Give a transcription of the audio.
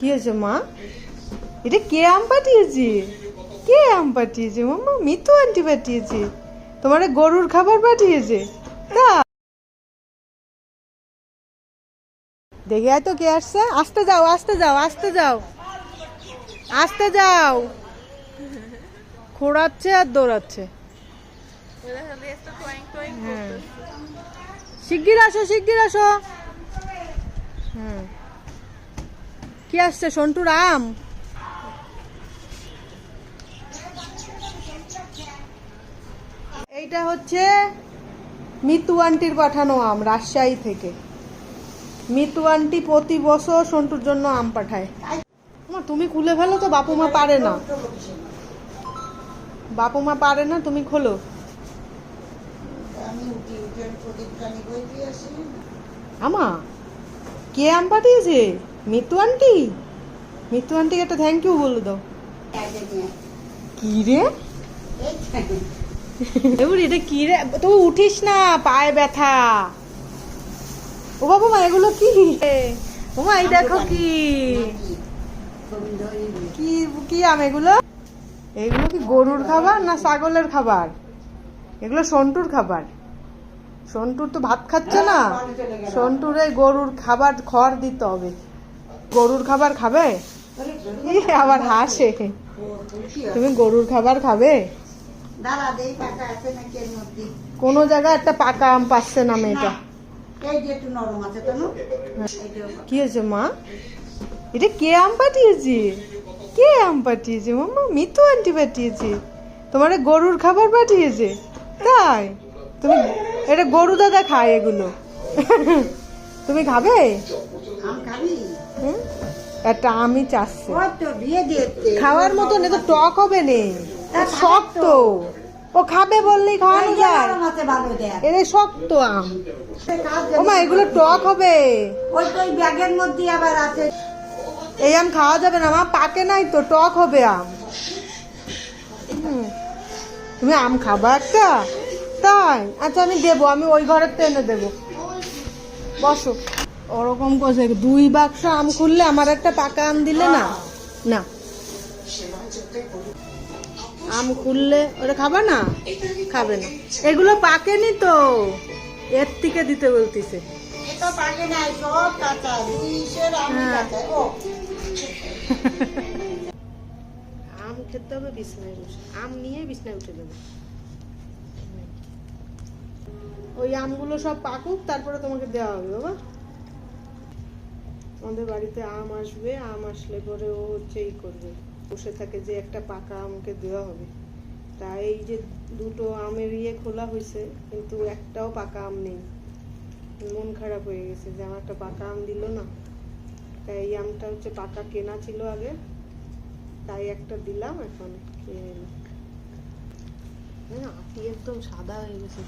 কি হয়েছে মা? এটা কে আম পাঠিয়েছে কে আম পাঠিয়েছে মাম্মা? মিতু আন্টি পাঠিয়েছে তোমার গরুর খাবার পাঠিয়েছে তা। দেখে তো কে আসছে। আসতে যাও আসতে যাও আসতে যাও। আসতে যাও। খোঁড়াচ্ছে আর দৌড়াচ্ছে। হ্যাঁ। শিগগির আসো শিগগির আসো। হুম। কি আসছে সন্টুর আম এইটা হচ্ছে মিতু আন্টির পাঠানো আম রাজশাহী থেকে। মিতু আন্টি প্রতি বছর সন্টুর জন্য আম পাঠায়। তুমি খুলে ফেলো তো বাপু মা পারে না। বাপু মা পারে না তুমি খোলো। আমা কে আম পাঠিয়েছে? মিতু আন্টি? মিতু আন্টিকে একটা থ্যাংক ইউ বলে দাও। কি রে? এটা কি রে? তুই উঠিস না পায়ে ব্যথা। ও বাবু মা এগুলো কি? ও মা এই দেখো কি। কি কি আম এগুলো? এগুলো কি গরুর খাবার না ছাগলের খাবার? এগুলো সন্টুর খাবার। সন্টুর তো ভাত খাচ্ছে না। সন্টুর এই গরুর খাবার খড় দিতে হবে। গরুর খাবার খাবে? আবার হাসে। তুমি গরুর খাবার খাবে? কোনো জায়গায় একটা পাকা আম পাচ্ছে না মেয়েটা। কি হয়েছে মা? এটা কে আম পাঠিয়েছি? কে আম পাঠিয়েছে? মাম্মা মিতু আন্টি পাঠিয়েছে। তোমার গরুর খাবার পাঠিয়েছে। তাই? তুমি এটা গরু দাদা খায় এগুলো। তুমি খাবে? একটা আমি চাচ্ছে। খাওয়ার মতন এ তো টক হবে নে। শক্ত। ও খাবে বললেই খাওয়ানো যায়। এদের শক্ত আম। সে কাজ ও মা এগুলো টক হবে। ওই ব্যাগের মধ্যে আবার আছে। এই আম খাওয়া যাবে না মা পাকে নাই তো টক হবে আম। তুমি আম খাবা একটা? তাই। আচ্ছা আমি দেবো আমি ওই ঘরের তো এনে দেবো। বসো। ওরকম করছে দুই বাক্স আম খুললে আমার একটা পাকা আম দিলে না? না। আম খুললে ওটা খাবে না? খাবে না। এগুলো পাকেনি তো। এর থেকে দিতে বলতিছে। হ্যাঁ। আম খেতে হবে বিছনায় বসে। আম নিয়ে বিছনায় উঠে দেবে ওই আমগুলো সব পাকুক তারপরে তোমাকে দেওয়া হবে বাবা। আমাদের বাড়িতে আম আসবে আম আসলে পরে ও হচ্ছে এই করবে। বসে থাকে যে একটা পাকা আমকে দেওয়া হবে। তা এই যে দুটো আমের ইয়ে খোলা হয়েছে কিন্তু একটাও পাকা আম নেই। মন খারাপ হয়ে গেছে যে আমার একটা পাকা আম দিল না। তাই এই আমটা হচ্ছে পাকা কেনা ছিল আগে। তাই একটা দিলাম এখন খেয়ে নিলাম। না, আটি একদম সাদা হয়ে গেছে